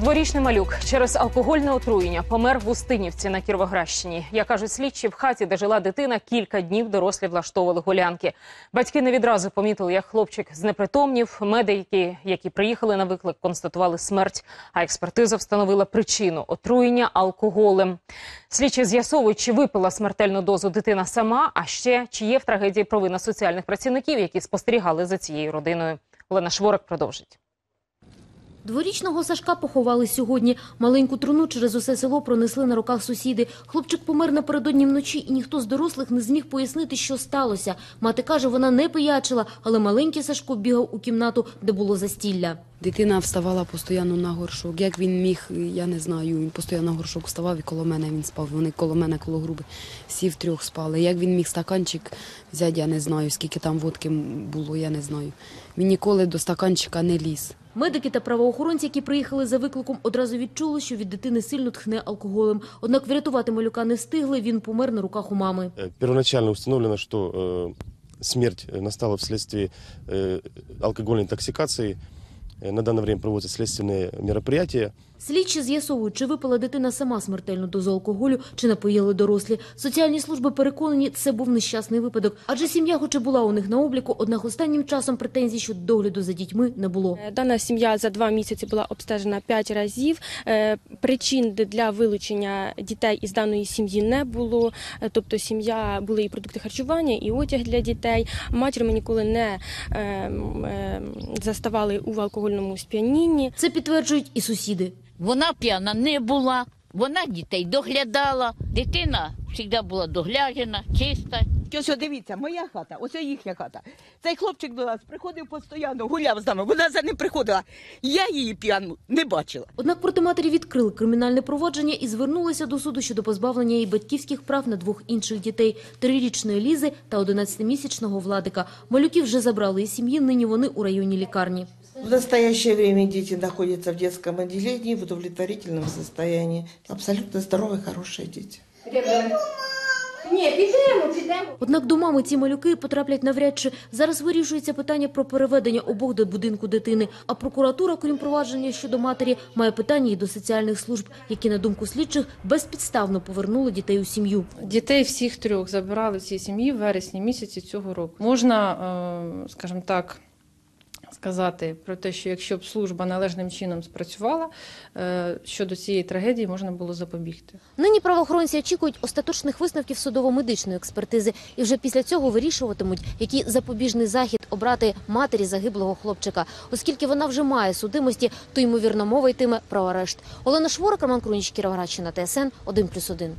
Дворічний малюк через алкогольне отруєння помер в Устинівці на Кіровоградщині. Як кажуть слідчі, в хаті, де жила дитина, кілька днів дорослі влаштовували гулянки. Батьки не відразу помітили, як хлопчик знепритомнів. Медики, які приїхали на виклик, констатували смерть, а експертиза встановила причину отруєння алкоголем. Слідчі з'ясовують, чи випила смертельну дозу дитина сама, а ще чи є в трагедії провина соціальних працівників, які спостерігали за цією родиною. Олена Шворок продовжить. Дворічного Сашка поховали сьогодні. Маленьку труну через усе село пронесли на руках сусіди. Хлопчик помер напередодні вночі, і ніхто з дорослих не зміг пояснити, що сталося. Мати каже, вона не пиячила, але маленький Сашко бігав у кімнату, де було застілля. Дитина вставала постійно на горшок. Як він міг, я не знаю. Він постійно на горшок вставав і коло мене він спав. Вони коло мене, коло груби. Всі втрьох спали. Як він міг стаканчик взяти, я не знаю. Скільки там водки було, я не знаю. Він ніколи до стаканчика не ліз. Медики та правоохоронці, які приїхали за викликом, одразу відчули, що від дитини сильно тхне алкоголем. Однак врятувати малюка не встигли, він помер на руках у мами. Э, Первоначально установлено, что э, смерть настала вследствие э, алкогольной интоксикации. Э, На данное время проводятся следственные мероприятия. Слідчі з'ясовують, чи випила дитина сама смертельну дозу алкоголю, чи напоїли дорослі. Соціальні служби переконані, це був нещасний випадок. Адже сім'я, хоч і була у них на обліку, однак останнім часом претензій щодо догляду за дітьми не було. Е, Дана сім'я за два місяці була обстежена п'ять разів. Е, Причин для вилучення дітей із даної сім'ї не було. Е, Тобто, сім'я були і продукти харчування, і одяг для дітей. Матір ми ніколи не е, е, заставали у алкогольному сп'янінні. Це підтверджують і сусіди. Вона п'яна не була, вона дітей доглядала. Дитина завжди була догляджена, чиста. Ось дивіться, моя хата, ось їхня хата. Цей хлопчик до нас приходив постійно, гуляв з нами. Вона за ним приходила. Я її п'яну не бачила. Однак проти матері відкрили кримінальне провадження і звернулися до суду щодо позбавлення її батьківських прав на двох інших дітей – трирічної Лізи та 11-місячного Владика. Малюків вже забрали із сім'ї, нині вони у районній лікарні. В настоящее время дети находятся в детском отделении в удовлетворительном состоянии. Абсолютно здоровые, хорошие дети. Однак до мами ці малюки потраплять навряд чи. Зараз вирішується питання про переведення обох до будинку дитини. А прокуратура, крім провадження щодо матері, має питання і до соціальних служб, які, на думку слідчих, безпідставно повернули дітей у сім'ю. Дітей всіх трьох забирали в цій сім'ї в вересні місяці цього року. Можна, е, скажімо так, сказати про те, що якщо б служба належним чином спрацювала, е, щодо цієї трагедії можна було запобігти. Нині правоохоронці очікують остаточних висновків судово-медичної експертизи і вже після цього вирішуватимуть, який запобіжний захід обрати матері загиблого хлопчика. Оскільки вона вже має судимості, то ймовірно мова йтиме про арешт. Олена Шворок, Роман Круніч, Кіровоградщина, ТСН 1+,1.